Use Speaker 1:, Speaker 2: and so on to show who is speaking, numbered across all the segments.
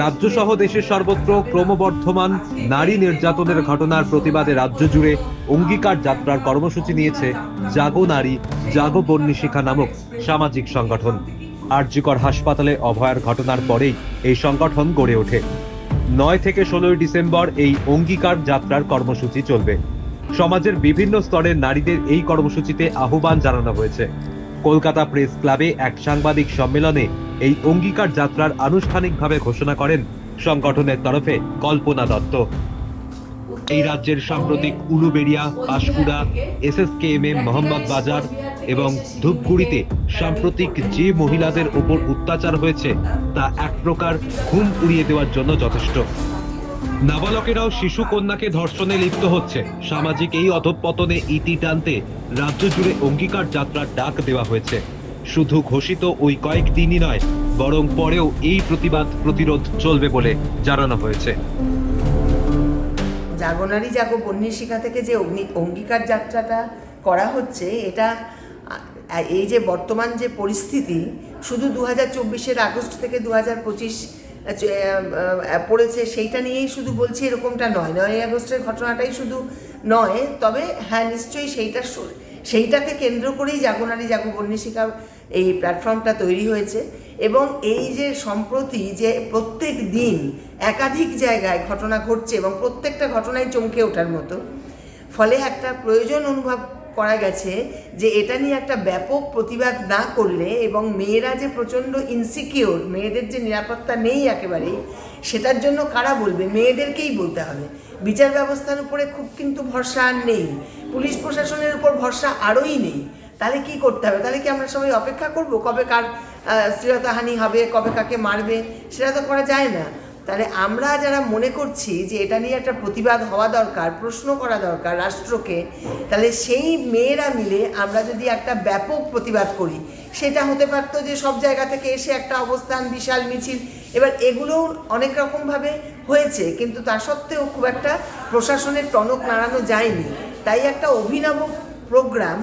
Speaker 1: রাজ্যসহ দেশের সর্বত্র ক্রমবর্ধমান নারী নির্যাতনের ঘটনার প্রতিবাদে রাজ্য জুড়ে অঙ্গীকার যাত্রার কর্মসূচি নিয়েছে জাগো নারী, জাগো বন্যিশিখা নামক সামাজিক সংগঠন। আরজিকর হাসপাতালে অভয়ার ঘটনার পরেই এই সংগঠন গড়ে ওঠে। নয় থেকে ষোলোই ডিসেম্বর এই অঙ্গীকার যাত্রার কর্মসূচি চলবে। সমাজের বিভিন্ন স্তরের নারীদের এই কর্মসূচিতে আহ্বান জানানো হয়েছে। কলকাতা প্রেস ক্লাবে এক সাংবাদিক সম্মেলনে এই অঙ্গীকার যাত্রার আনুষ্ঠানিকভাবে ঘোষণা করেন সংগঠনের তরফে কল্পনা দত্ত। এই রাজ্যের সাম্প্রতিক উলুবেড়িয়া পাশকুড়া এসএসকেএমএম মোহাম্মদ বাজার এবং ধূপগুড়িতে সাম্প্রতিক যে মহিলাদের উপর অত্যাচার হয়েছে, তা এক প্রকার ঘুম উড়িয়ে দেওয়ার জন্য যথেষ্ট। নাবালকেরাও শিশু কন্যাকে ধর্ষণে লিপ্ত হচ্ছে। সামাজিক এই অধঃপতনে ইতি টানতে রাজ্য জুড়ে অঙ্গীকার যাত্রার ডাক দেওয়া হয়েছে। শুধু ঘোষিত ওই কয়েকদিনই নয়, বরং পরেও এই প্রতিবাদ প্রতিরোধ চলবে বলে জানানো হয়েছে।
Speaker 2: জাগনারি জাগো বন্যী শিখা থেকে যে অগ্নি অঙ্গীকার যাত্রাটা করা হচ্ছে, এটা এই যে বর্তমান যে পরিস্থিতি, শুধু দু হাজার চব্বিশের আগস্ট থেকে দু হাজার পঁচিশ পড়েছে সেইটা নিয়েই শুধু বলছি এরকমটা নয়। নয় আগস্টের ঘটনাটাই শুধু নয়, তবে হ্যাঁ নিশ্চয়ই সেইটা সু- সেইটাকে কেন্দ্র করেই জাগনারি জাগো বন্যী শিখা এই প্ল্যাটফর্মটা তৈরি হয়েছে। এবং এই যে সম্প্রতি যে প্রত্যেক দিন একাধিক জায়গায় ঘটনা ঘটছে এবং প্রত্যেকটা ঘটনায় চমকে ওঠার মতো, ফলে একটা প্রয়োজন অনুভব করা গেছে যে এটা নিয়ে একটা ব্যাপক প্রতিবাদ না করলে এবং মেয়েরা যে প্রচণ্ড ইনসিকিওর মেয়েদের যে নিরাপত্তা নেই একেবারেই, সেটার জন্য কারা বলবে? মেয়েদেরকেই বলতে হবে। বিচার ব্যবস্থার উপরে খুব কিন্তু ভরসা আর নেই। পুলিশ প্রশাসনের উপর ভরসা আরোই নেই। তাহলে কি করতে হবে? তাহলে কি আমরা সবাই অপেক্ষা করব? কবে কার শ্লীলতাহানি হবে? কবে কাকে মারবে? সেটা তো করা যায় না। তাহলে আমরা যারা মনে করছি যে এটা নিয়ে একটা প্রতিবাদ হওয়া দরকার, প্রশ্ন করা দরকার রাষ্ট্রকে, তাহলে সেই মেয়েরা মিলে আমরা যদি একটা ব্যাপক প্রতিবাদ করি। সেটা হতে পারতো যে সব জায়গা থেকে এসে একটা অবস্থান, বিশাল মিছিল, এবার এগুলোও অনেক রকমভাবে হয়েছে, কিন্তু তা সত্ত্বেও খুব একটা প্রশাসনের টনক নাড়ানো যায়নি। তাই একটা অভিনব প্রোগ্রাম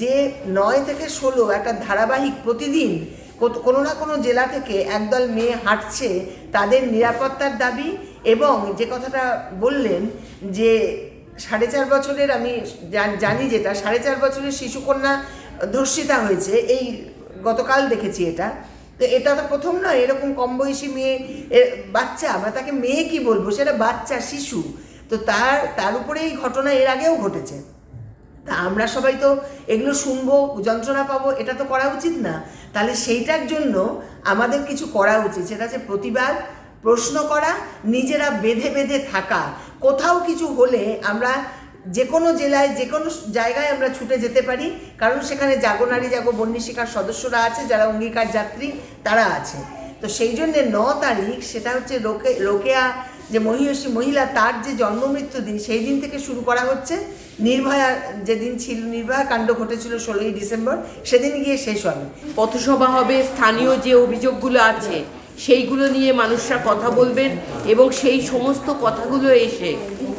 Speaker 2: যে নয় থেকে ষোলো একটা ধারাবাহিক প্রতিদিন কোনো না কোনো জেলা থেকে একদল মেয়ে হাঁটছে তাদের নিরাপত্তার দাবি এবং যে কথাটা বললেন যে সাড়ে চার বছরের আমি জানি যেটা, সাড়ে চার বছরের শিশুকন্যা ধর্ষিতা হয়েছে, এই গতকাল দেখেছি এটা। তো এটা তো প্রথম নয়, এরকম কম বয়সী মেয়ে বাচ্চা, আমরা তাকে মেয়ে কি বলব? সেটা বাচ্চা, শিশু। তো তার তার উপরে এই ঘটনা এর আগেও ঘটেছে। তা আমরা সবাই তো এগুলো শুনব, যন্ত্রণা পাবো, এটা তো করা উচিত না। তাহলে সেইটার জন্য আমাদের কিছু করা উচিত। সেটা হচ্ছে প্রতিবাদ, প্রশ্ন করা, নিজেরা বেঁধে বেঁধে থাকা। কোথাও কিছু হলে আমরা যে কোনো জেলায় যে কোনো জায়গায় আমরা ছুটে যেতে পারি, কারণ সেখানে জাগো নারী, জাগো বন্যিশিকার সদস্যরা আছে, যারা অঙ্গীকার যাত্রী, তারা আছে। তো সেই জন্যে ন তারিখ, সেটা হচ্ছে রোকে, রোকেয়া যে মহিষী মহিলা তার যে জন্ম মৃত্যু দিন, সেই দিন থেকে শুরু করা হচ্ছে। নির্ভয়া যেদিন ছিল, নির্ভয়া কাণ্ড ঘটেছিল ষোলোই ডিসেম্বর, সেদিন গিয়ে শেষ হবে।
Speaker 3: পথসভা হবে, স্থানীয় যে অভিযোগগুলো আছে, সেইগুলো নিয়ে মানুষরা কথা বলবেন এবং সেই সমস্ত কথাগুলো এসে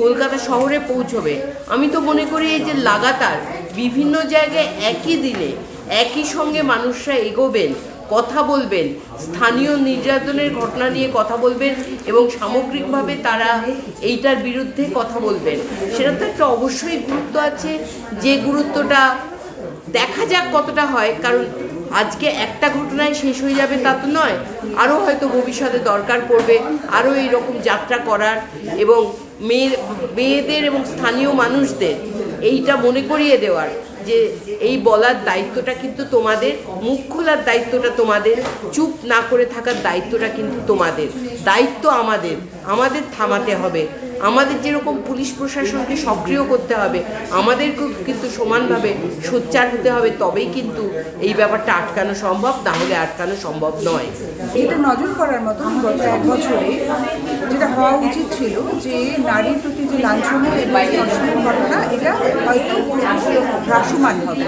Speaker 3: কলকাতা শহরে পৌঁছবে। আমি তো মনে করি এই যে লাগাতার বিভিন্ন জায়গায় একই দিনে একই সঙ্গে মানুষরা এগোবেন কথা বলবেন, স্থানীয় নির্যাতনের ঘটনা নিয়ে কথা বলবেন এবং সামগ্রিকভাবে তারা এইটার বিরুদ্ধে কথা বলবেন। সেটা তো একটা অবশ্যই গুরুত্ব আছে, যে গুরুত্বটা দেখা যাক কতটা হয়, কারণ আজকে একটা ঘটনায় শেষ হয়ে যাবে তা তো নয়, আরও হয়তো ভবিষ্যতে দরকার পড়বে, আরও এইরকম যাত্রা করার এবং মেয়ে, মেয়েদের এবং স্থানীয় মানুষদের এইটা মনে করিয়ে দেওয়ার। যে এই বলার দায়িত্বটা কিন্তু তোমাদের, মুখ খোলার দায়িত্বটা তোমাদের, চুপ না করে থাকার দায়িত্বটা কিন্তু তোমাদের। দায়িত্ব আমাদের আমাদের থামাতে হবে। আমাদের যেরকম পুলিশ প্রশাসনকে সক্রিয় করতে হবে, আমাদেরকেও কিন্তু সমানভাবে সোচ্চার হতে হবে, তবেই কিন্তু এই ব্যাপারটা আটকানো সম্ভব, না হলে আটকানো সম্ভব নয়।
Speaker 4: এটা নজর করার মতো গত এক বছরে যেটা হওয়া উচিত ছিল যে নারীর প্রতি যে লাঞ্ছনা ঘটনা, এটা হয়তো হ্রাসমান হবে।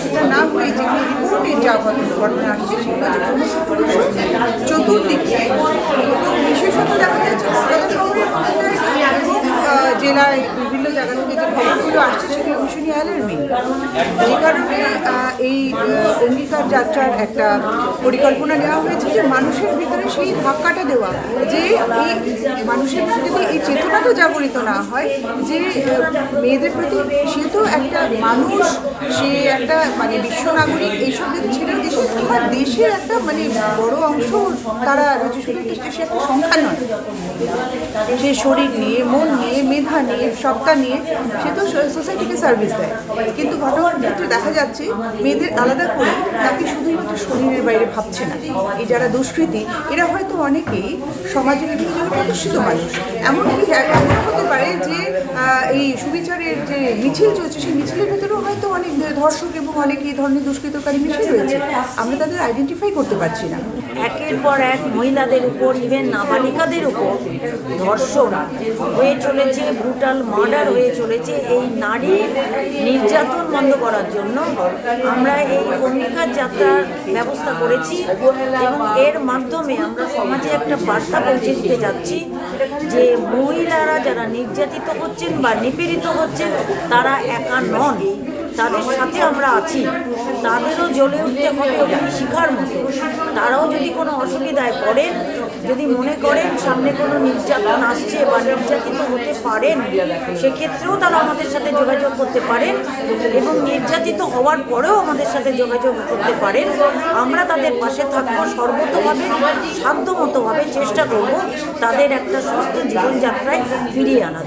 Speaker 4: সেটা না হয়ে যে রিপোর্টে যা ঘটনা আসছে, সেগুলো চতুর্দিকে বিশেষত দেখা যাচ্ছে কলকাতা শহরের মধ্যে এবং আহ, জেলায় বিভিন্ন জায়গা থেকে যে খবরগুলো আসছে সেগুলো ভীষণই অ্যালার্মিং। যে কারণে এই অঙ্গীকার যাত্রার একটা পরিকল্পনা নেওয়া হয়েছে যে মানুষের ভিতরে সেই ধাক্কাটা দেওয়া, যে এই মানুষের যদি এই চেতনাটা জাগরিত না হয়, যে মেয়েদের প্রতি সে তো একটা মানুষ, সে একটা মানে বিশ্ব নাগরিক এইসব যদি ছেড়ে দেশে আমার দেশের একটা মানে বড় অংশ তারা যে সে একটা সংখ্যা নয়। সে শরীর নিয়ে, মন নিয়ে, মেধা নিয়ে, সবটা নিয়ে, সে তো সোসাইটিকে সার্ভিস দেয়। কিন্তু ঘটনার ক্ষেত্রে দেখা যাচ্ছে মেয়েদের আলাদা করে তাকে শুধুমাত্র শরীরের বাইরে ভাবছে না। এই যারা দুষ্কৃতী, এরা হয়তো অনেকেই সমাজের বিভিন্ন প্রতিষ্ঠিত মানুষ। এমনকি এমন হতে পারে যে এই সুবিচারের যে মিছিল চলছে, সেই মিছিলের ভেতরেও হয়তো অনেক ধর্ষক এবং অনেক এই ধরনের দুষ্কৃতকারী মিছিল রয়েছে। আমরা তাদের আইডেন্টিফাই করতে পারছি না।
Speaker 5: একের পর এক মহিলাদের উপর ইভেন নাবালিকাদের উপর ধর্ষণ হয়ে চলেছে ব্রুটাল মার্ডার হয়ে চলেছে এই নারী নির্যাতন বন্ধ করার জন্য। আমরা এই অঙ্গীকার যাত্রার ব্যবস্থা করেছি এবং এর মাধ্যমে আমরা সমাজে একটা বার্তা পৌঁছে দিতে যাচ্ছি যে মহিলারা যারা নির্যাতিত হচ্ছেন বা নিপীড়িত হচ্ছেন, তারা একা নন। তাদের সাথে আমরা আছি। তাদেরও জ্বলে উঠতে হবে অগ্নি শিখার মতো? তারাও যদি কোনো অসুবিধায় পড়েন, যদি মনে করেন সামনে কোনো নির্যাতন আসছে বা নির্যাতিত হতে পারেন, সেক্ষেত্রেও তারা আমাদের সাথে যোগাযোগ করতে পারেন এবং নির্যাতিত হওয়ার পরেও আমাদের সাথে যোগাযোগ করতে পারেন। আমরা তাদের পাশে থাকব, সর্বতভাবে, সাধ্যমতোভাবে চেষ্টা করব তাদের একটা সুস্থ জীবনযাত্রায় ফিরিয়ে আনার।